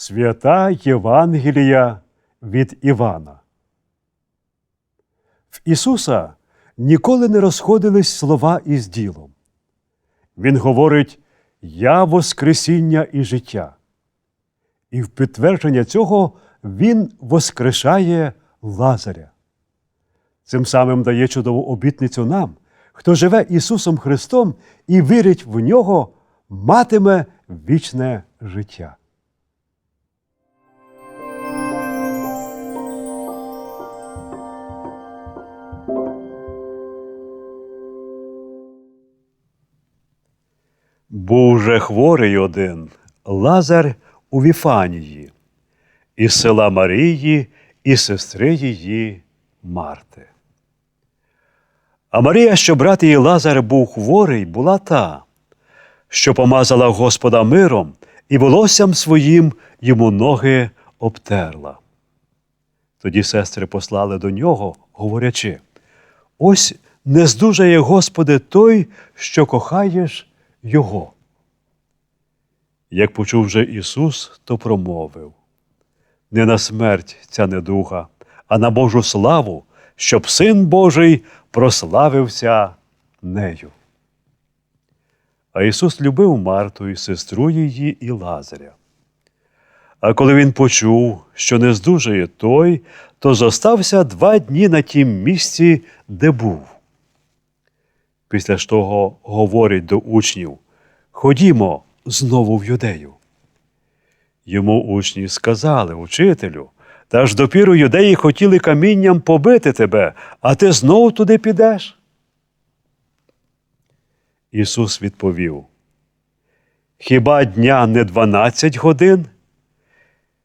Свята Євангелія від Івана. В Ісуса ніколи не розходились слова із ділом. Він говорить Я Воскресіння і життя. І в підтвердження цього Він воскрешає Лазаря. Цим самим дає чудову обітницю нам, хто живе Ісусом Христом і вірить в нього, матиме вічне життя. Був же хворий один Лазар у Віфанії, із села Марії і сестри її Марти. А Марія, що брат її Лазар був хворий, була та, що помазала Господа миром і волоссям своїм йому ноги обтерла. Тоді сестри послали до нього, говорячи: Ось не здужає, Господи, той, що кохаєш Його. Як почув же Ісус, то промовив: Не на смерть ця недуга, а на Божу славу, щоб Син Божий прославився нею. А Ісус любив Марту і сестру її і Лазаря. А коли він почув, що не здужає той, то зостався два дні на тім місці, де був. Після ж того говорить до учнів Ходімо знову в юдею. Йому учні сказали, учителю, та ж допіру юдеї хотіли камінням побити тебе, а ти знову туди підеш. Ісус відповів: Хіба дня не дванадцять годин?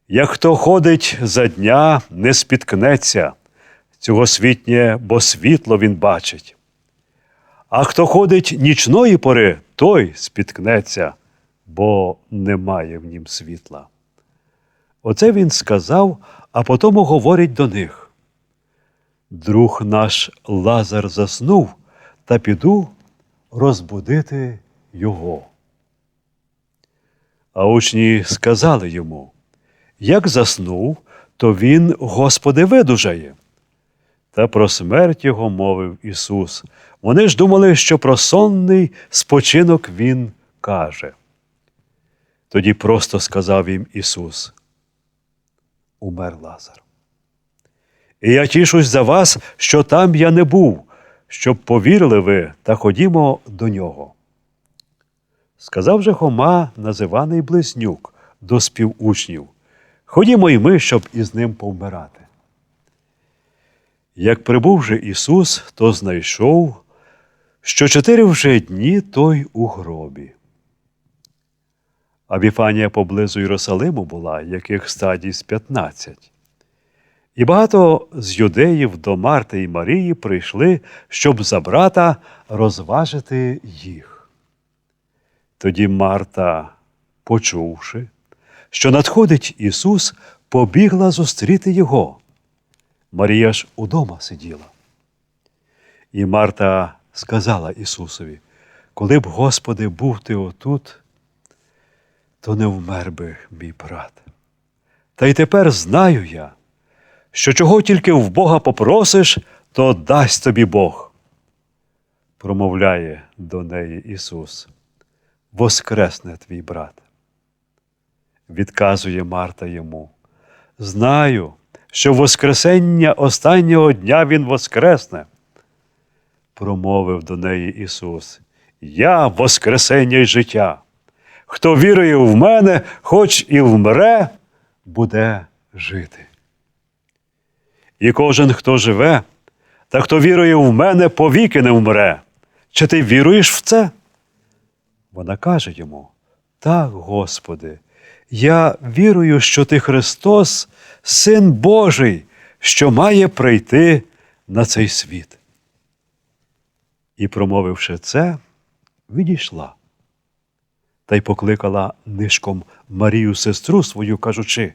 Як хто ходить за дня, не спіткнеться, цього світнє, бо світло він бачить. А хто ходить нічної пори, той спіткнеться, бо немає в нім світла. Оце він сказав, а потім говорить до них. Друг наш Лазар заснув, та піду розбудити його. А учні сказали йому, як заснув, то він, Господи, видужає. Та про смерть його мовив Ісус. Вони ж думали, що про сонний спочинок Він каже. Тоді просто сказав їм Ісус. Умер Лазар. І я тішусь за вас, що там я не був, щоб повірили ви та ходімо до нього. Сказав же Хома, називаний Близнюк, до співучнів. Ходімо й ми, щоб із ним повмирати. Як прибув же Ісус, то знайшов, що чотири вже дні той у гробі. А Віфанія поблизу Єрусалиму була, яких стадій з п'ятнадцять. І багато з юдеїв до Марти і Марії прийшли, щоб за брата розважити їх. Тоді Марта, почувши, що надходить Ісус, побігла зустріти Його. Марія ж удома сиділа. І Марта сказала Ісусові, коли б, Господи, був ти отут, то не вмер би мій брат. Та й тепер знаю я, що чого тільки в Бога попросиш, то дасть тобі Бог. Промовляє до неї Ісус. Воскресне твій брат. Відказує Марта йому. Знаю, що Воскресення останнього дня Він воскресне. Промовив до неї Ісус. Я Воскресення й життя. Хто вірує в мене, хоч і вмре, буде жити. І кожен, хто живе, та хто вірує в мене, повіки не вмре. Чи ти віруєш в це? Вона каже йому: Так, Господи, я вірую, що ти Христос, Син Божий, що має прийти на цей світ. І, промовивши це, відійшла та й покликала нишком Марію сестру свою, кажучи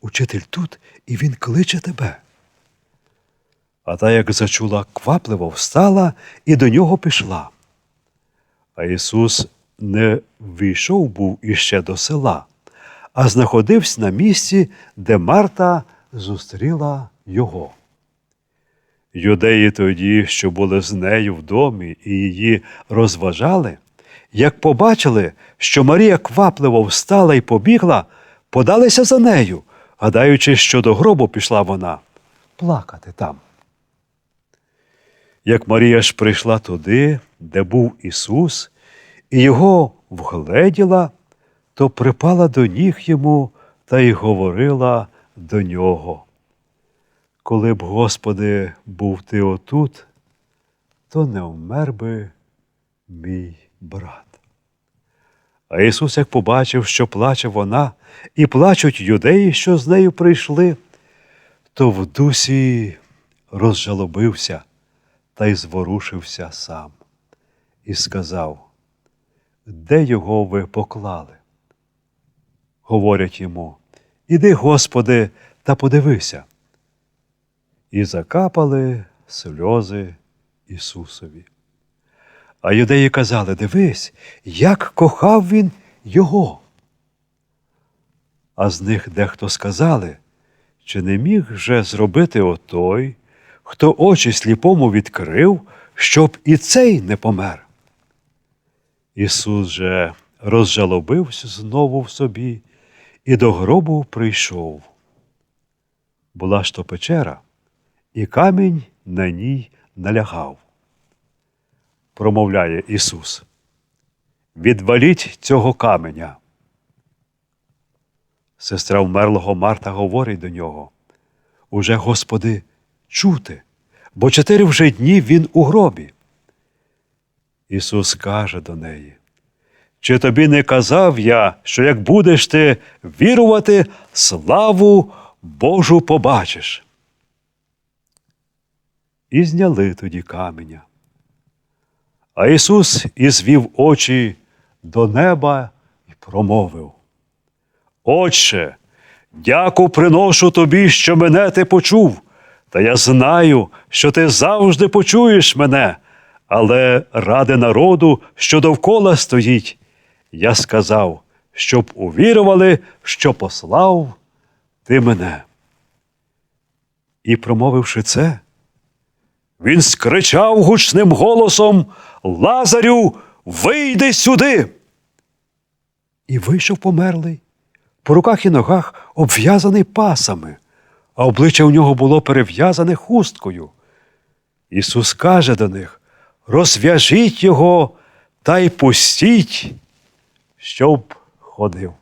Учитель тут, і він кличе тебе. А та, як зачула квапливо, встала і до нього пішла. А Ісус не війшов був іще до села, а знаходився на місці, де Марта зустріла його. Юдеї тоді, що були з нею в домі і її розважали, як побачили, що Марія квапливо встала і побігла, подалися за нею, гадаючи, що до гробу пішла вона плакати там. Як Марія ж прийшла туди, де був Ісус, і його вгледіла, то припала до ніг йому та й говорила до нього. Коли б, Господи, був ти отут, то не вмер би мій брат. А Ісус, як побачив, що плаче вона, і плачуть юдеї, що з нею прийшли, то в дусі розжалобився та й зворушився сам і сказав, де його ви поклали? Говорять йому, іди, Господи, та подивися. І закапали сльози Ісусові. А юдеї казали, дивись, як кохав він його. А з них дехто сказали, чи не міг же зробити отой, хто очі сліпому відкрив, щоб і цей не помер. Ісус же розжалобився знову в собі і до гробу прийшов. Була ж то печера, і камінь на ній налягав. Промовляє Ісус. Відваліть цього каменя. Сестра вмерлого Марта говорить до нього. Уже, Господи, чути, бо чотири вже дні він у гробі. Ісус каже до неї, чи тобі не казав я, що як будеш ти вірувати, славу Божу побачиш? І зняли тоді каменя. А Ісус і звів очі до неба і промовив. Отче, дяку приношу тобі, що мене ти почув, та я знаю, що ти завжди почуєш мене, але ради народу, що довкола стоїть, я сказав, щоб увірували, що послав ти мене. І, промовивши це, він скричав гучним голосом Лазарю, вийди сюди. І вийшов померлий, по руках і ногах обв'язаний пасами, а обличчя у нього було перев'язане хусткою. Ісус каже до них: розв'яжіть його та й пустіть, щоб ходив.